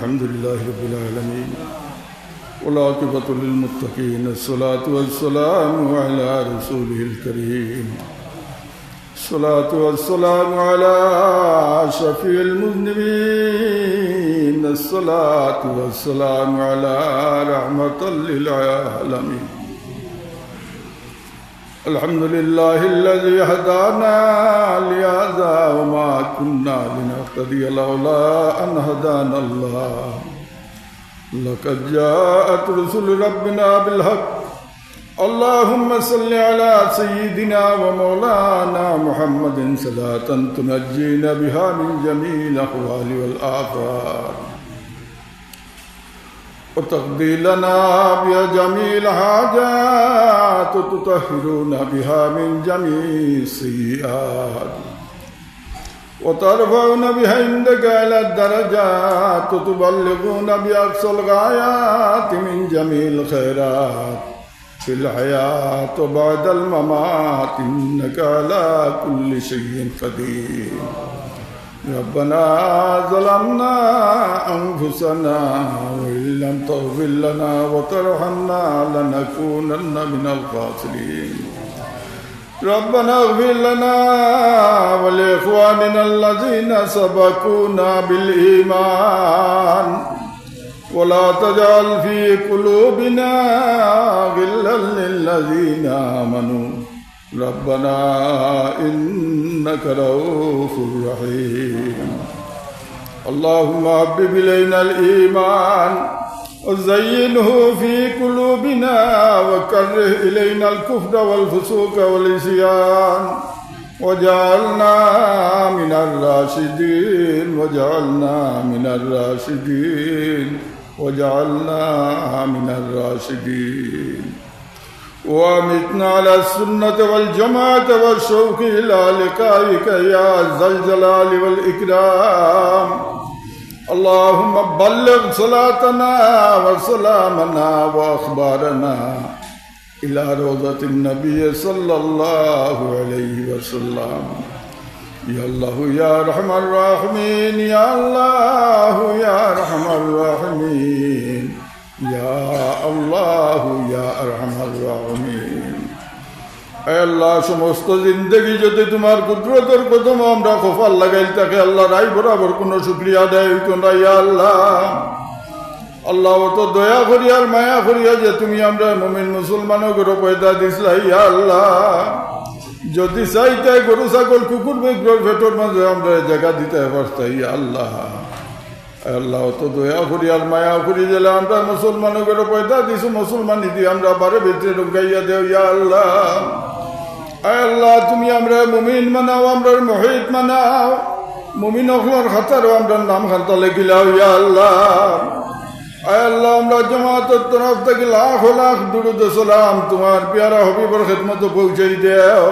الحمد لله رب العالمين والعاقبة للمتقين الصلاة والسلام على رسوله الكريم الصلاة والسلام على شفيع المذنبين الصلاة والسلام على رحمة للعالمين الحمد لله الذي هدانا لهذا وما كنا لنهتدي لولا أن هدانا الله. لقد جاءت رسل ربنا بالحق. اللهم صل على سيدنا ومولانا محمد صلاة تنجينا بها من جميع الأحوال والآفات. وتقضي لنا بها جميع الحاجات وتطهرون بها من جميع السيئات وترفعون بها عندك إلى الدرجات وتبلغون بأقصى الغايات من جميع الخيرات في الحياة وبعد الممات إنك على كل شيء قدير ربنا ظلمنا أنفسنا وإن لم تغفر لنا وترحمنا لنكونن من الخاسرين ربنا اغفر لنا ولإخواننا الذين سبقونا بالإيمان ولا تجعل في قلوبنا غلا للذين آمنوا ربنا إنك رؤوف رحيم. اللهم حبب إلينا الإيمان وزينه في قلوبنا وكره إلينا الكفر والفسوق والعصيان وجعلنا من الراشدين وجعلنا من الراشدين وجعلنا من الراشدين. وامتنا على السنة والجماعة والشوق إلى لقائك يا ذا الجلال والإكرام اللهم بلغ صلاتنا وسلامنا وأخبارنا إلى روضة النبي صلى الله عليه وسلم يا الله يا أرحم الراحمين يا الله يا أرحم الراحمين আল্লাহ, সমস্ত জিন্দগি যদি তোমার কুদরতের প্রথম আমরা খোফার লাগাই, তাকে আল্লাহ রাই বরাবর কোনো শুক্রিয়া দেয় হইতো না আল্লাহ। আল্লাহ, অত দয়া করি আর মায়া করিয়া যে তুমি আমরা মমিন মুসলমানও করে পয়দা দিসলা ইয়া আল্লাহ। যদি চাইতে গরু, ছাগল, কুকুর বেগুলোর ভেতর মাঝে আমরা জায়গা দিতে পারতাম, ইয়া আল্লাহ। আল্লাহ তো দয়া করি আর মায়া করি দিলে আমরা মুসলমান করে পয়দা দিছো, মুসলমান দিয়ে আমরা বারে ভিতরে ঢুকাইয়া দেও, ইয়া আল্লাহ। আল্লাহ, তুমি আমরা মুমিন মানাও, আমরা মহিত মানাও। মুমিন অখলার খাতারও আমরা নাম খাতা লেখিলাও ইয়া আল্লাহ। আল্লাহ, আমরা জমাতের তরফ থেকে লাখ লাখ দুরুদ সালাম তোমার পিয়ারা হবিবর খেদমত পৌঁছাই দেও।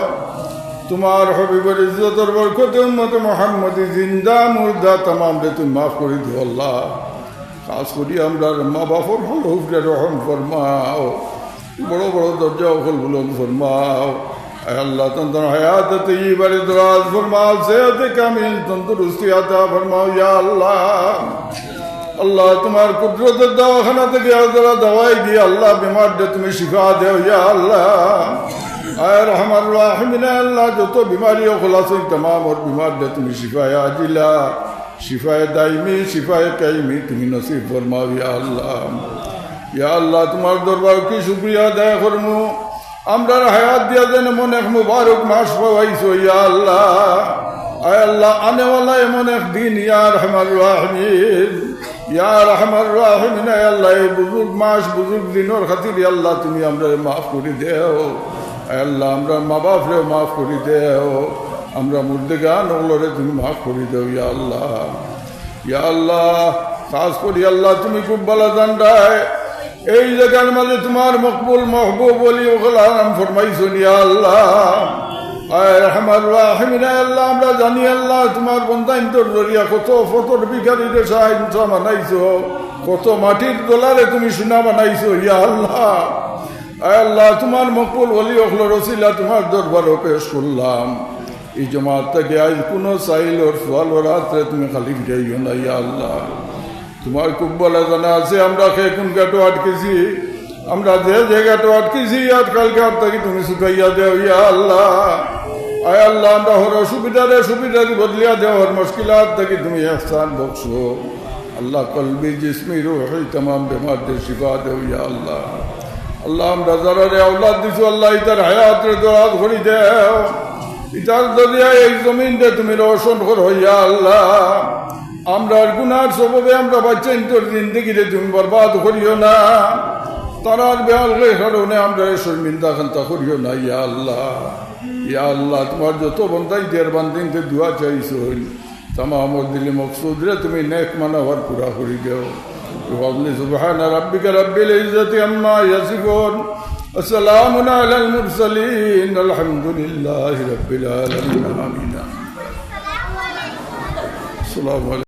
তোমার হবিবর ইজ্জতর বরকতে উম্মত মোহাম্মদ জিন্দা, মুর্দা, তামাম রে তুমি মাফ করে দিও আল্লাহ। কাজ করি আমরা মা বাপর ভালো হুফরে রহম ফরমাও, বড় বড় দরজা ওখল বুলন ফরমাও। আল্লাহ, তন্তর হায়াত তৈবারে দরাজ ফরমাও, সেহতে কামিল তন্দুরুস্তি আতা ফরমাও, ইয়া আল্লাহ। আল্লাহ, তোমার কুদরতের দাওয়াখানা থেকে যারা দাওয়াই দিয়ে আল্লাহ, বিমার দে তুমি শিখা দেও, ইয়া আল্লাহ। যত বিমারি খোলাছ তমাম ওর বিমার তুমি শিফায় আজিলা, শিফায় দাইমি, শিফায় কাইমি, তুমি নসিব ফরমাও ইয়া আল্লাহ। ইয়া তোমার দরবার কি শুক্রিয়া দেয় করমু? আমরা হায়াত দিয়া যেন মনে এক মুবারক মাস পাওয়াইছো ইয়া আল্লাহ। আয় আল্লাহ আনেওয়ালা এমন এক দিন, ইয়া রহমান রাহমিন। ইয়া রহমান রাহমিন আল্লাহ বুজুর্গ মাস, বুজুর্গ দিনের খাতির আল্লাহ, তুমি আমরা মাফ করে দেও। আল্লাহ আমরা মা বাপরে মাফ করে দেও। আমরা মুর্দেগান ওগুলোরে তুমি মাফ করে দেও, ইয়া আল্লাহ। ইয়া আল্লাহ খাস করি আল্লাহ, তুমি খুব ভালো জানডায় এই জায়গার মাঝে তোমার মকবুল, মহবুব বলি ওগুলো আরাম ফরমাইছো, ইয়া আল্লাহ। আল্লাহ, আমরা জানি আল্লাহ, তোমার বন্ধাইন তোর জরিয়া, কত ফটোর বিকারীদের সাহায্য বানাইছো। কত মাটির দোলারে তুমি সোনা বানাইছো, ইয়া আল্লাহ। اے اللہ تمہار مقبول ولی اخل رسیلہ تمہار دربر ہو پیش سن ای جماعت تک آج کو تمہیں خلیف جائیو اللہ۔ تمہار کب سے، ہم تک تمہیں سیکیا یا اللہ۔ اے اللہ، ہم اصویدا رے سر بدلیہ دے اور مشکلات تک تمہیں احسان بخشو۔ اللہ قلبی، جسمی، روحی، تمام بیمار دے سکھا دی اللہ۔ আল্লাহ দিছো, আল্লাহ দেও। তুমি রোশন কর হইয়া আল্লাহ। তোর তুমি না। না, ইয়া ইয়া আল্লাহ, তোমার যত বন্ধাই দেড় বান্ধিনকে দোয়া চাইছো দিলে মকসুদ রে তুমি নেক মানাবার পুরা করি দেও। بفضل سبحان ربك رب العزة عما يصفون السلام على المرسلين الحمد لله رب العالمين. آمين. السلام عليكم.